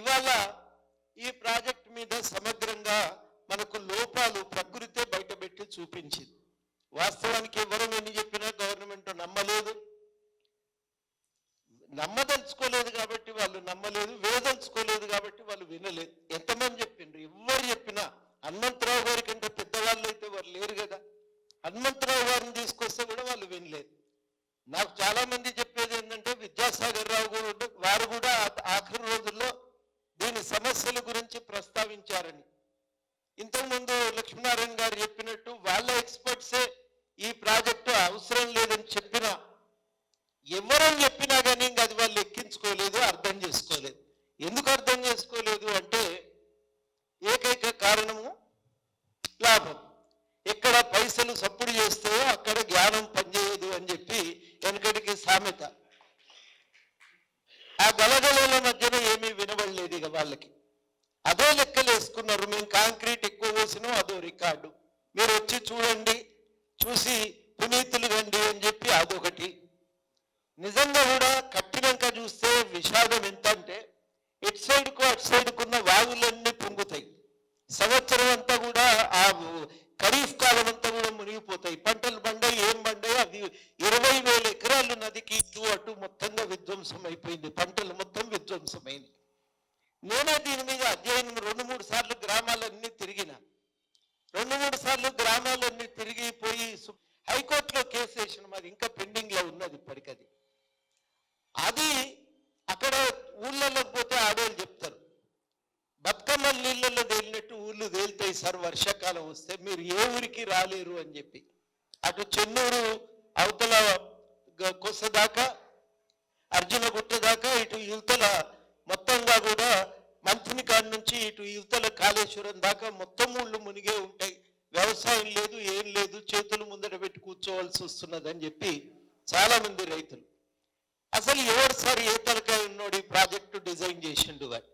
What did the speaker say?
ఇవాళ ఈ ప్రాజెక్ట్ మీద సమగ్రంగా మనకు లోపాలు ప్రకృతే బయటపెట్టి చూపించింది. వాస్తవానికి ఎవరు ఎన్ని చెప్పినా గవర్నమెంట్ నమ్మలేదు. నమ్మదలుచుకోలేదు కాబట్టి వాళ్ళు నమ్మలేదు వేదలుచుకోలేదు కాబట్టి వాళ్ళు వినలేదు. ఎంతమంది చెప్పిండ్రు? ఎవరు చెప్పినా. హనుమంతరావు గారి కంటే పెద్దవాళ్ళు అయితే వారు లేరు కదా. హనుమంతరావు గారిని తీసుకొస్తే కూడా వాళ్ళు వినలేదు. నాకు చాలా మంది చెప్పేది ఏంటంటే విద్యాసాగర్ రావు కూడా వారు కూడా ఆఖరి రోజుల్లో కొన్ని సమస్యల గురించి ప్రస్తావించారని. ఇంతకుముందు లక్ష్మీనారాయణ గారు చెప్పినట్టు వాళ్ళ ఎక్స్పర్ట్సే ఈ ప్రాజెక్టు అవసరం లేదని చెప్పినా ఎవరని చెప్పినా కానీ ఇంకా అది వాళ్ళు ఎక్కించుకోలేదు అర్థం చేసుకోలేదు. ఎందుకు అర్థం చేసుకోలేదు అంటే ఏకైక కారణము లాభం. ఎక్కడ పైసలు సప్పుడు చేస్తాయో అక్కడ జ్ఞానం పనిచేయదు అని చెప్పి వెనకటికి సామెత. ఆ గలగలల మధ్యన కాంక్రీట్ అదో రికార్డు. మీరు వచ్చి చూడండి చూసి పునీతులు రండి అని చెప్పి అదొకటి. నిజంగా కూడా కట్టినాక చూస్తే విషాదం ఎంత అంటే ఇటు సైడ్కు అటు సైడ్కున్న వాగులన్నీ పొంగుతాయి. సంవత్సరం అంతా కూడా ఆ ఖరీఫ్ కాలం అంతా కూడా మునిగిపోతాయి. పంటలు పండాయి ఏం పండాయి అది ఇరవై వేల ఎకరాలు నదికి ఇటు అటు మొత్తంగా విధ్వంసం అయిపోయింది. పంటలు మొత్తం విధ్వంసమైంది నేనే దీని మీద అధ్యయనం రెండు మూడు సార్లు గ్రామాలన్నీ తిరిగి రెండు మూడు సార్లు గ్రామాలన్నీ తిరిగిపోయి హైకోర్టులో కేసు వేసిన మాది ఇంకా పెండింగ్లో ఉన్నది ఇప్పటికది. అది అక్కడ ఊళ్ళలో పోతే ఆడవాళ్ళు చెప్తారు. బతుకమ్మ నీళ్ళల్లో తేలినట్టు ఊళ్ళు తేలుతాయి సార్ వర్షాకాలం వస్తే మీరు ఏ ఊరికి రాలేరు అని చెప్పి. అటు చెన్నూరు అవతల కొస దాకా అర్జునగుట్ట దాకా ఇటు యువతల మొత్తంగా కూడా మంత్రిని కాడి నుంచి ఇటు యువతల కాళేశ్వరం దాకా మొత్తం ఊళ్ళు మునిగే ఉంటాయి. వ్యవసాయం లేదు ఏం లేదు చేతులు ముందట పెట్టి కూర్చోవలసి వస్తున్నదని చెప్పి చాలా మంది రైతులు. అసలు ఎవరు సార్ ఏ తలకాయ ఉన్నోడు ఈ ప్రాజెక్టు డిజైన్ చేసిండు వారు?